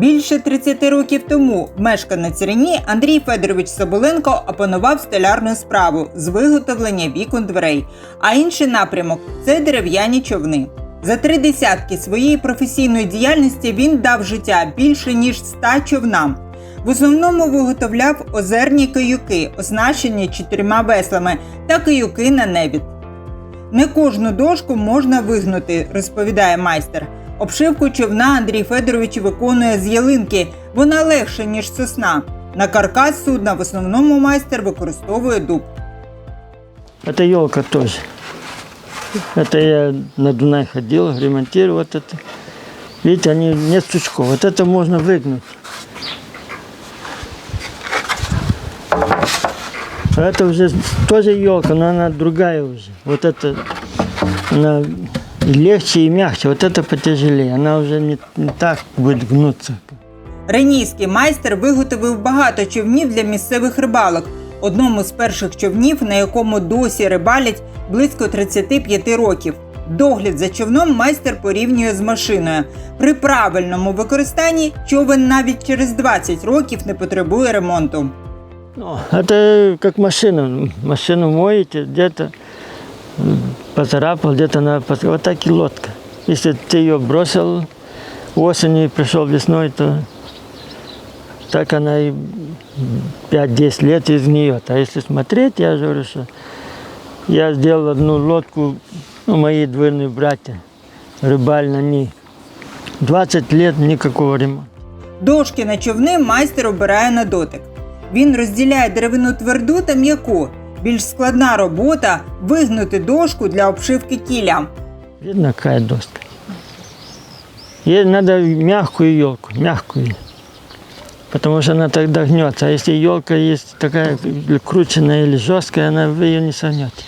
Більше 30 років тому мешканець Рені Андрій Федорович Соболенко опанував столярну справу з виготовлення вікон дверей, а інший напрямок це дерев'яні човни. За три десятки своєї професійної діяльності він дав життя більше ніж ста човнам. В основному виготовляв озерні каюки, оснащені чотирма веслами, та каюки на невід. Не кожну дошку можна вигнути, розповідає майстер. Обшивку човна Андрій Федорович виконує з ялинки. Вона легша, ніж сосна. На каркас судна в основному майстер використовує дуб. Это елка тоже. Это я на Дунай ходил, ремонтировал вот это. Видите, они нет сучков. Вот это можно выгнуть. А это уже тоже елка, но она другая уже. Вот это она и легче и мягче. Вот это потяжелее. Она уже не, не так будет гнуться. Ренійський майстер виготовив багато човнів для місцевих рибалок. Одному з перших човнів, на якому досі рибалять близько 35 років. Догляд за човном майстер порівнює з машиною. При правильному використанні човен навіть через 20 років не потребує ремонту. Ну, это как машина. Машину моете, где-то м, поцарапал, где-то она пос- Вот так и лодка. Если ты ее бросил осенью и пришел весной, то так она и 5-10 лет изгниет. А если смотреть, я же говорю, что я сделал одну лодку, ну, мои двойные братья, рыбаль на ней. 20 лет никакого ремонта. Дошки на човни майстер обирає на дотик. Він розділяє деревину тверду та м'яку. більш складна робота вигнути дошку для обшивки кіля. Видно, какая доска. Ей надо мягкую елку, мягкую. Потому что она тогда гнется. А если елка есть такая крученная или жесткая, она вы ее не согнете.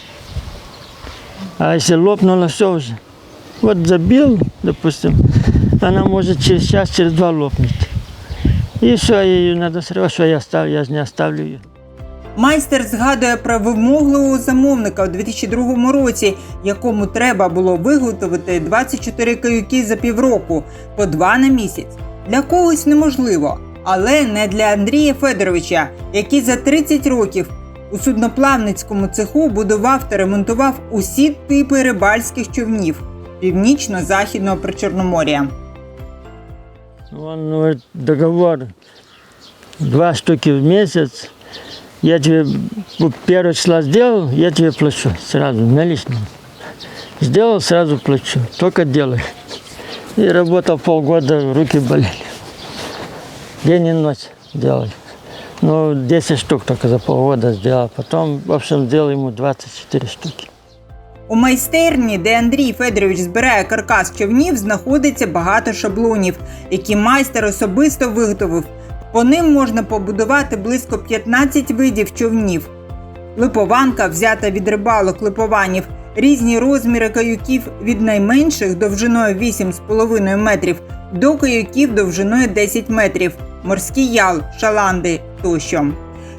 А если лопнула, все уже. Вот забил, допустим, она может через час, через два лопнуть. И все, ее надо срывать, что я оставлю, я же не оставлю ее. Майстер згадує про вимогливого замовника у 2002 році, якому треба було виготовити 24 каюки за півроку, по два на місяць. Для когось неможливо, але не для Андрія Федоровича, який за 30 років у судноплавницькому цеху будував та ремонтував усі типи рибальських човнів північно-західного причорномор'я. Договор два штуки в месяц. Я тебе вот числа сделал, я тебе плачу сразу, наличным. Сделал, сразу плачу. Только делай. И работал полгода, руки болели. День и ночь делали. Ну, 10 штук только за полгода сделал. Потом, в общем, сделал ему 24 штуки. У майстерні, де Андрій Федорович збирає каркас човнів, знаходиться багато шаблонів, які майстер особисто виготовив. По ним можна побудувати близько 15 видів човнів. Липованка взята від рибалок липованів, різні розміри каюків від найменших довжиною 8,5 метрів до каюків довжиною 10 метрів, морський ял, шаланди тощо.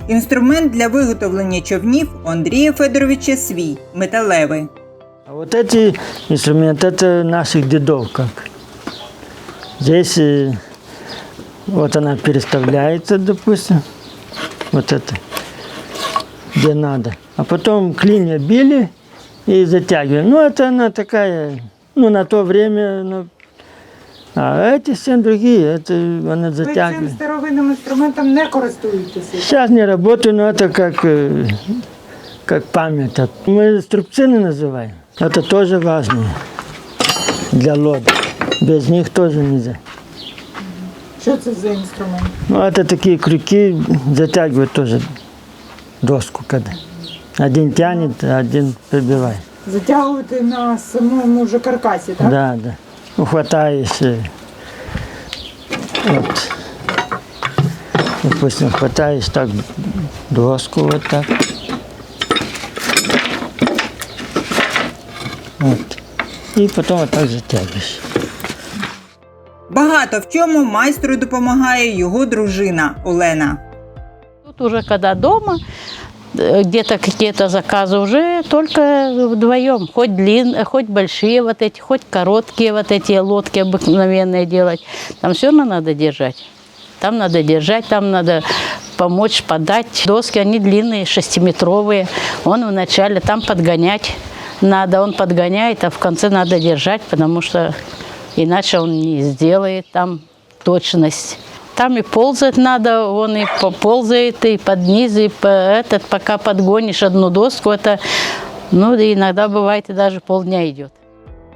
Інструмент для виготовлення човнів у Андрія Федоровича свій металевий. А вот эти инструменты, это наших дедов как. Здесь э, вот она переставляется, допустим, вот это, где надо. А потом клинья били и затягивали. Ну, это она такая, ну, на то время, ну, а эти все другие, это она Ви цим затягивает. старовинним інструментом не користуєтеся. Сейчас не работаю, но это как, э, как память. Мы струбцины называем. Это тоже важно для лодок. Без них тоже нельзя. Що це за інструмент? Ну, это такие крюки затягивают тоже доску, когда. Один тянет, а один прибивает. Затягувати на самому вже каркасі, так? Да, да. Ну, хватаешь. э, Вот. Допустим, хватаешь так доску вот так. Вот. И потом вот так затягиваешь. Багато в чому майстру допомагає його дружина Олена. Тут уже когда дома, э, где-то какие-то заказы уже только вдвоем. Хоть длин, хоть большие вот эти, хоть короткие вот эти лодки обыкновенные делать. Там все равно надо держать. Там надо держать, там надо помочь подать. Доски, они длинные, шестиметровые. Он вначале там подгонять надо, он подгоняет, а в конце надо держать, потому что иначе он не сделает там точность. Там и ползать надо, он и поползает, и под низ, и по этот, пока подгонишь одну доску, это, ну, и иногда бывает и даже полдня идет.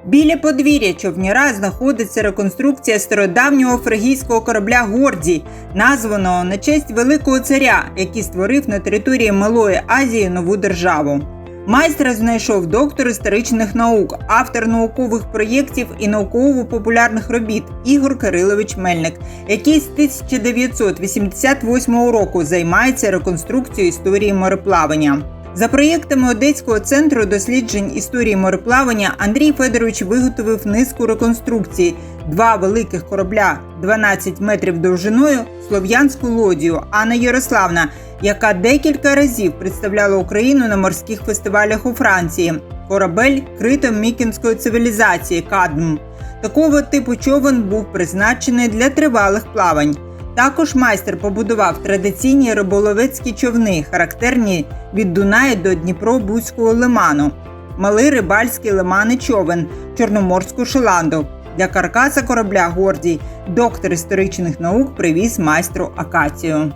Біля подвір'я човняра знаходиться реконструкція стародавнього фригійського корабля Гордій, названого на честь великого царя, який створив на території Малої Азії нову державу. Майстра знайшов доктор історичних наук, автор наукових проєктів і науково-популярних робіт Ігор Кирилович Мельник, який з 1988 року займається реконструкцією історії мореплавання. За проєктами Одеського центру досліджень історії мореплавання Андрій Федорович виготовив низку реконструкцій: два великих корабля 12 метрів довжиною, слов'янську лодію Анна Ярославна, яка декілька разів представляла Україну на морських фестивалях у Франції. Корабель критом мікінської цивілізації Кадм. Такого типу човен був призначений для тривалих плавань. Також майстер побудував традиційні риболовецькі човни, характерні від Дуная до Дніпро-Бузького лиману, малий рибальський лимани човен, Чорноморську шеланду. Для каркаса корабля Гордій доктор історичних наук привіз майстру акацію.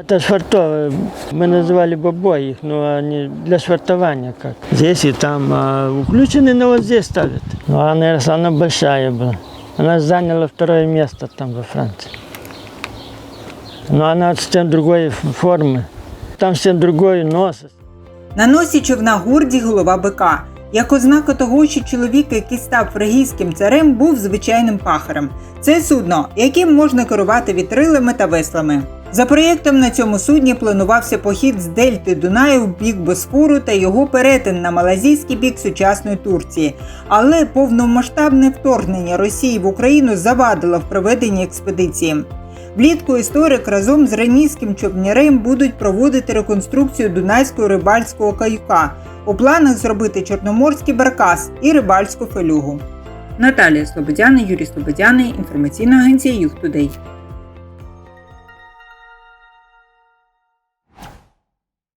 Это швартовые. Мы называли бобой их, но они для швартования как. Здесь и там. А включены, но вот здесь ставят. Ну, Анна Ярославна большая была. Она заняла второе место там во Франции. Но она совсем другой формы. Там совсем другой нос. На носі човна Горді голова бика. Як ознака того, що чоловік, який став фригійським царем, був звичайним пахарем. Це судно, яким можна керувати вітрилами та веслами. За проєктом на цьому судні планувався похід з дельти Дунаю в бік Босфору та його перетин на малазійський бік сучасної Турції. Але повномасштабне вторгнення Росії в Україну завадило в проведенні експедиції. Влітку історик разом з ранійським човнярем будуть проводити реконструкцію Дунайського рибальського каюка. У планах зробити чорноморський баркас і рибальську фелюгу. Наталія Слободяна, Юрій Слободяний, інформаційна агенція Юг Тудей.